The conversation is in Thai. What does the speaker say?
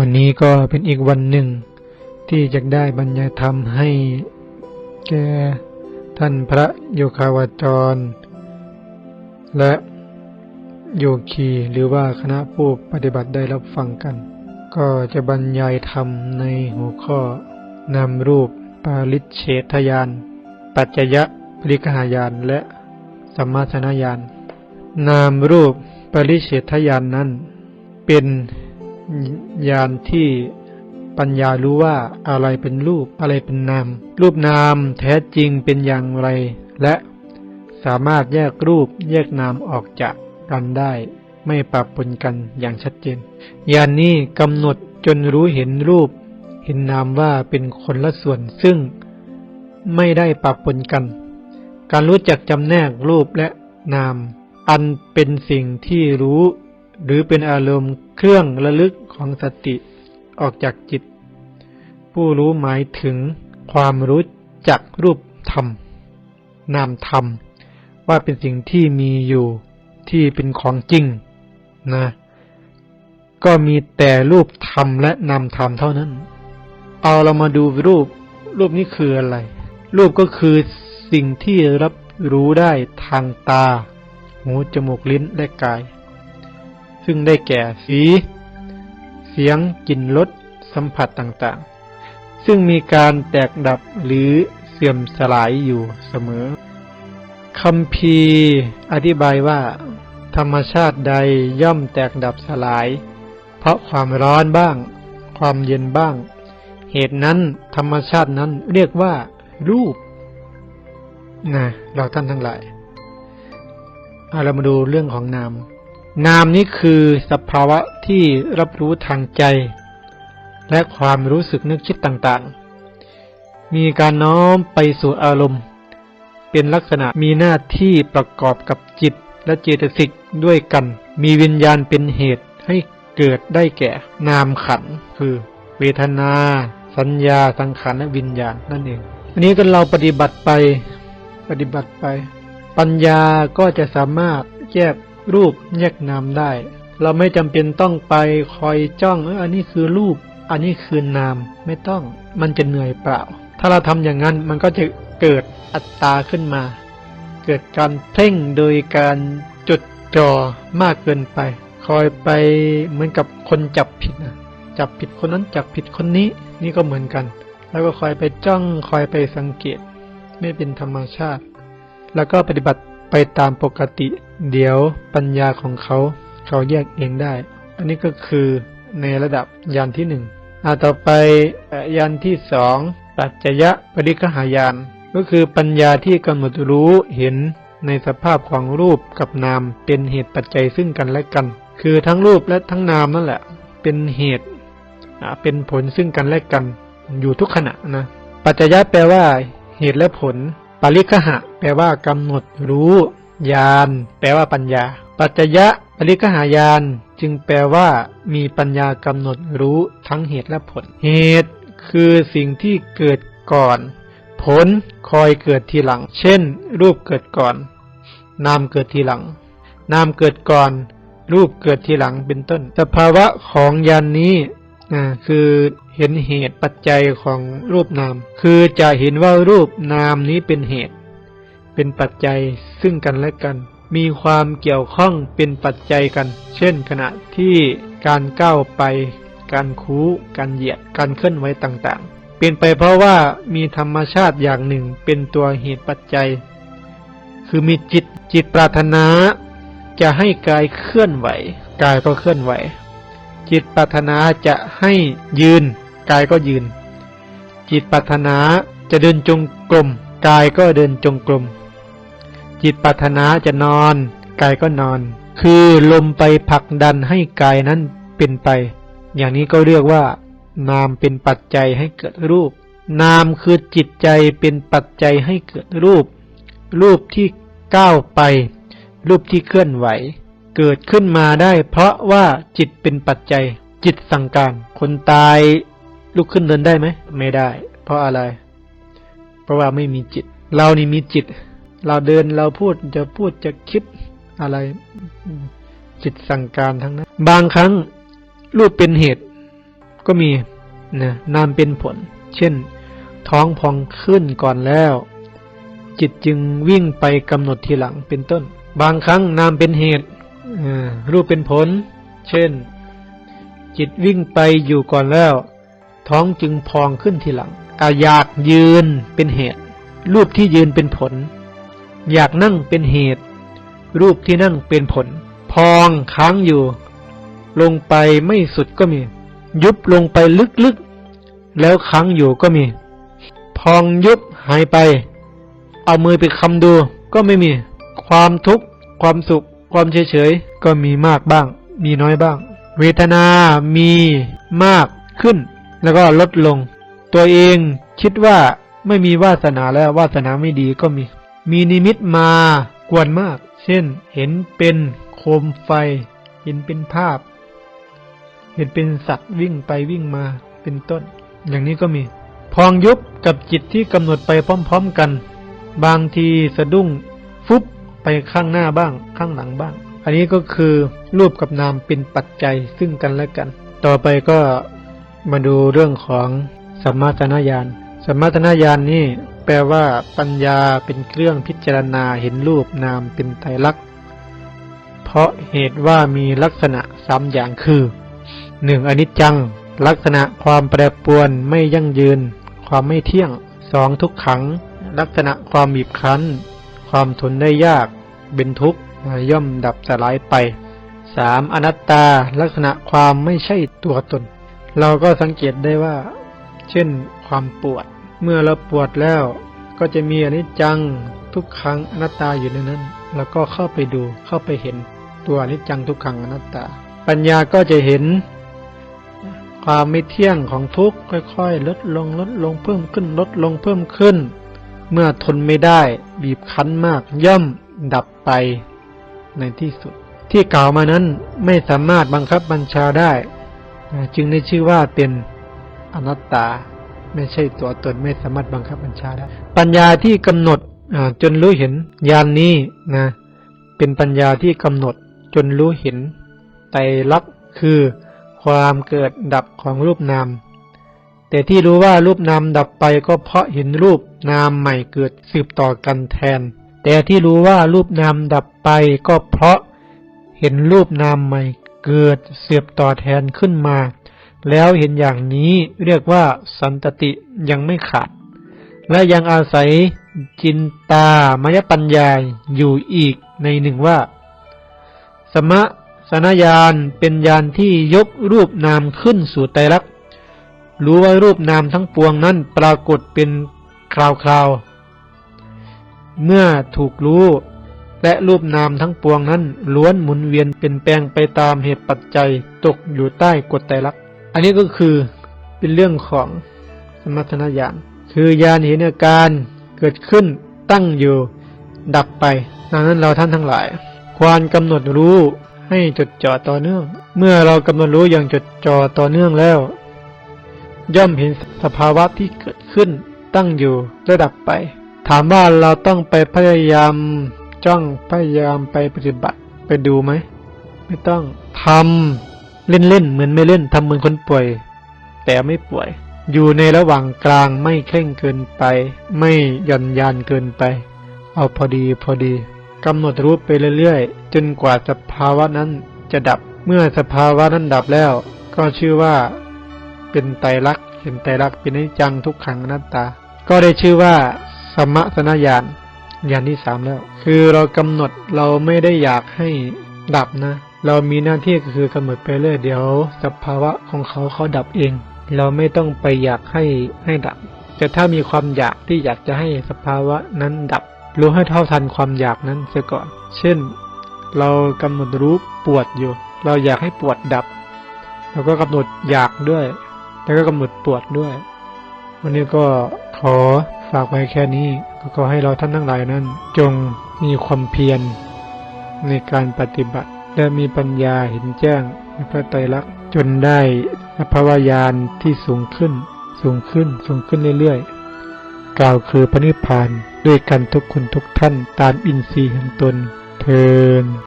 วันนี้ก็เป็นอีกวันหนึ่ง ที่จะได้บรรยายธรรมให้แก่ท่านพระโยคาวาจร และโยคีหรือว่าคณะผู้ปฏิบัติได้รับฟังกัน ก็จะบรรยายธรรมในหัวข้อนำรูปปาลิเฉทยาน ปัจจยะปริกหายานและสัมมาสนญาณนามรูปปริเฉทยานนั้น เป็น ญาณที่ปัญญารู้ว่าอะไรเป็นรูปอะไรเป็นนาม รูปนามแท้จริงเป็นอย่างไร และสามารถแยกรูปแยกนามออกจากกันได้ ไม่ปรับปนกันอย่างชัดเจนญาณนนี้กำหนดจนรู้เห็นรูป เห็นนามว่าเป็นคนละส่วนซึ่งไม่ได้ปรับปนกัน การรู้จักจำแนกรูปและนาม อันเป็นสิ่งที่รู้ หรือเป็นอารมณ์เครื่องระลึกของสติออกจากจิต ผู้รู้หมายถึงความรู้จักรูปธรรม นามธรรม ว่าเป็นสิ่งที่มีอยู่ที่เป็นของจริงนะ ก็มีแต่รูปธรรมและนามธรรมเท่านั้น เอาเรามาดูรูป รูปนี้คืออะไร รูปก็คือสิ่งที่รับรู้ได้ทางตา หู จมูก ลิ้น และกาย ซึ่งได้แก่สี เสียงกลิ่นรสสัมผัสต่างๆ ซึ่งมีการแตกดับหรือเสื่อมสลายอยู่เสมอคำพีอธิบายว่า ธรรมชาติใดย่อมแตกดับสลาย เพราะความร้อนบ้าง ความเย็นบ้าง เหตุนั้นธรรมชาตินั้นเรียกว่า รูปนะเราท่านทั้งหลายเอาเรามาดูเรื่องของนาม นามนี้คือสภาวะที่รับรู้ทางใจ และความรู้สึกนึกคิดต่างๆ มีการน้อมไปสู่อารมณ์ เป็นลักษณะมีหน้าที่ประกอบกับจิตและเจตสิกด้วยกัน มีวิญญาณเป็นเหตุให้เกิดได้แก่ นามขันคือ เวทนา สัญญาสังขารและวิญญาณนั่นเอง อันนี้ก็เราปฏิบัติไปปฏิบัติไป ปัญญาก็จะสามารถแยก รูปแยกนามได้ เราไม่จำเป็นต้องไปคอยจ้องเอออันนี้คือรูป อันนี้คือนามไม่ต้องมันจะเหนื่อยเปล่า ถ้าเราทำอย่างนั้นมันก็จะเกิดอัตตาขึ้นมา เกิดการเพ่งโดยการจดจ่อมากเกินไป คอยไปเหมือนกับคนจับผิดนะจับผิดคนนั้นจับผิดคนนี้นี่ก็เหมือนกัน แล้วก็คอยไปจ้องคอยไปสังเกต ไม่เป็นธรรมชาติ แล้วก็ปฏิบัติ ไปตามปกติ เดี๋ยวปัญญาของเขา เขาแยกเองได้ อันนี้ก็คือในระดับยานที่หนึ่งอาต่อไปยานที่สองปัจจยะปริคหายาน ก็คือปัญญาที่กำหนดรู้เห็นในสภาพของรูปกับนามเป็นเหตุปัจจัยซึ่งกันและกัน คือทั้งรูปและทั้งนามนั่นแหละ เป็นเหตุอ่าเป็นผลซึ่งกันและกัน อยู่ทุกขณะนะปัจจยะแปลว่า เหตุและผล ปริคหะ แปลว่ากำหนดรู้ญาณแปลว่าปัญญา ปัจจยะปริคหายานจึงแปลว่า มีปัญญากำหนดรู้ทั้งเหตุและผล เหตุ คือสิ่งที่เกิดก่อน ผลคอยเกิดทีหลัง เช่น รูปเกิดก่อน นามเกิดทีหลัง นามเกิดก่อน รูปเกิดทีหลังเป็นต้น สภาวะของยานนี้ อ่าคือเห็นเหตุปัจจัยของรูปนาม คือจะเห็นว่ารูปนามนี้เป็นเหตุ เป็นปัจจัยซึ่งกันและกัน มีความเกี่ยวข้องเป็นปัจจัยกัน เช่น ขณะที่การก้าวไป การคู้ การเหยียด การเคลื่อนไหวต่างๆ เป็นไปเพราะว่ามีธรรมชาติอย่างหนึ่งเป็นตัวเหตุปัจจัย คือมีจิตจิตปรารถนา จะให้กายเคลื่อนไหว กายก็เคลื่อนไหว จิตปรารถนาจะให้ยืน กายก็ยืน จิตปรารถนาจะเดินจงกรมกายก็เดินจงกรมจิตปรารถนาจะนอน กายก็นอน คือลมไปผลักดันให้กายนั้นเป็นไป อย่างนี้ก็เรียกว่า นามเป็นปัจจัยให้เกิดรูป นามคือจิตใจเป็นปัจจัยให้เกิดรูป รูปที่ก้าวไป รูปที่เคลื่อนไหว เกิดขึ้นมาได้ เพราะว่าจิตเป็นปัจจัย จิตสั่งการ คนตายลุกขึ้นเดินได้ไหม ไม่ได้ เพราะอะไร เพราะว่าไม่มีจิต เรานี่มีจิต เราเดินเราพูดจะพูดจะคิดอะไร จิตสั่งการทั้งนั้น บางครั้งรูปเป็นเหตุ ก็มีนะนามเป็นผล เช่น ท้องพองขึ้นก่อนแล้ว จิตจึงวิ่งไปกำหนดทีหลังเป็นต้น บางครั้งนามเป็นเหตุ รูปเป็นผล เช่น จิตวิ่งไปอยู่ก่อนแล้ว ท้องจึงพองขึ้นทีหลังอาอยากยืนเป็นเหตุ รูปที่ยืนเป็นผล อยากนั่งเป็นเหตุ รูปที่นั่งเป็นผล พองค้างอยู่ ลงไปไม่สุดก็มี ยุบลงไปลึกๆ แล้วค้างอยู่ก็มี พองยุบหายไป เอามือไปคำดูก็ไม่มี ความทุกข์ความสุข ความเฉยๆ ก็มีมากบ้าง มีน้อยบ้าง เวทนา มีมากขึ้น แล้วก็ลดลง ตัวเองคิดว่าไม่มีวาสนาแล้ววาสนาไม่ดีก็มี มีนิมิตมากวนมาก เช่น เห็นเป็นโคมไฟ เห็นเป็นภาพ เห็นเป็นสัตว์วิ่งไปวิ่งมา เป็นต้น อย่างนี้ก็มี พองยุบกับจิตที่กำหนดไปพร้อม ๆกัน บางทีสะดุ้ง ฟุบ ไปข้างหน้าบ้าง ข้างหลังบ้าง อันนี้ก็คือรูปกับนามเป็นปัจจัยซึ่งกันและกัน ต่อไปก็มาดูเรื่องของสัมมาทนญาณสัมมาทนญาณนี่แปลว่าปัญญาเป็นเครื่องพิจารณาเห็นรูปนามเป็นไตรลักษณ์เพราะเหตุว่ามีลักษณะสามอย่างคือหนึ่งอนิจจัง ลักษณะความแปรปรวนไม่ยั่งยืน ความไม่เที่ยงสองทุกขัง ลักษณะความบีบคั้น ความทนได้ยาก เป็นทุกข์ย่อมดับสลายไปสามอนัตตาลักษณะความไม่ใช่ตัวตน เราก็สังเกตได้ว่า เช่น ความปวด เมื่อเราปวดแล้วก็จะมีอนิจจังทุกขังอนัตตาอยู่ในนั้น แล้วก็เข้าไปดูเข้าไปเห็นตัวอนิจจังทุกขังอนัตตา ปัญญาก็จะเห็น ความไม่เที่ยงของทุกข์ค่อยๆ ลดลงลดลงเพิ่มขึ้นลดลงเพิ่มขึ้น เมื่อทนไม่ได้บีบคั้นมากย่อม ดับไปในที่สุด ที่กล่าวมานั้นไม่สามารถบังคับบัญชาได้ จึงได้ชื่อว่าเป็นอนัตตา ไม่ใช่ตัวตนไม่สามารถบังคับบัญชาได้ ปัญญาที่กำหนดจนรู้เห็นญาณนนี้นะ เป็นปัญญาที่กำหนดจนรู้เห็นไตรลักษณ์คือความเกิดดับของรูปนาม แต่ที่รู้ว่ารูปนามดับไปก็เพราะเห็นรูปนามใหม่เกิดสืบต่อกันแทน แต่ที่รู้ว่ารูปนามดับไปก็เพราะเห็นรูปนามใหม่เกิดเสืบต่อแทนขึ้นมา แล้วเห็นอย่างนี้เรียกว่าสันตติยังไม่ขาด และยังอาศัยจินตามยปัญญาอยู่อีกในหนึ่งว่า สมะสนญาณเป็นญาณที่ยกรูปนามขึ้นสู่ไตรลักษณ์รู้ว่ารูปนามทั้งปวงนั้นปรากฏเป็นคราวๆ เมื่อถูกรู้ และรูปนามทั้งปวงนั้นล้วนหมุนเวียนเปลี่ยนแปลงไปตามเหตุปัจจัยตกอยู่ใต้กฎไตรลักษณ์อันนี้ก็คือเป็นเรื่องของสมรรถนญาณคือญาณเห็นอาการเกิดขึ้นตั้งอยู่ดับไปดังนั้นเราท่านทั้งหลาย ควรกำหนดรู้ให้จดจ่อต่อเนื่อง เมื่อเรากำหนดรู้อย่างจดจ่อต่อเนื่องแล้ว ย่อมเห็นสภาวะที่เกิดขึ้นตั้งอยู่และดับไป ถามว่าเราต้องไปพยายามจ้องพยายามไปปฏิบัติไปดูไหม ไม่ต้องทำเล่นๆเหมือนไม่เล่นทำเหมือนคนป่วย แต่ไม่ป่วย อยู่ในระหว่างกลางไม่เคร่งเกินไป ไม่หย่อนยานเกินไป เอาพอดีพอดีกำหนดรู้ไปเรื่อยๆ จนกว่าสภาวะนั้นจะดับ เมื่อสภาวะนั้นดับแล้ว ก็ชื่อว่า เป็นไตรลักษณ์เห็นไตรลักษณ์เป็นอนิจจังทุกขังอนัตตา ก็ได้ชื่อว่า สมะสนญาณญาณที่สามแล้ว คือเรากำหนดเราไม่ได้อยากให้ดับนะ เรามีหน้าที่ก็คือกำหนดไปเรื่อยเดี๋ยวสภาวะของเขาเขาดับเอง เราไม่ต้องไปอยากให้ให้ดับ แต่ถ้ามีความอยากที่อยากจะให้สภาวะนั้นดับ รู้ให้เท่าทันความอยากนั้นเสียก่อน เช่น เรากำหนดรู้ปวดอยู่ เราอยากให้ปวดดับเราก็กำหนดอยากด้วย แล้วก็กำหนดปวดด้วยวันนี้ก็ ขอฝากไว้แค่นี้ก็ขอให้เราท่านทั้งหลายนั้น จงมีความเพียรในการปฏิบัติ และมีปัญญาเห็นแจ้งในพระไตรลักษณ์จนได้ภวายานที่สูงขึ้น สูงขึ้นสูงขึ้นเรื่อยๆ กล่าวคือพระนิพพานด้วยกันทุกคนทุกท่านตามอินทรีย์แห่งตนเทิน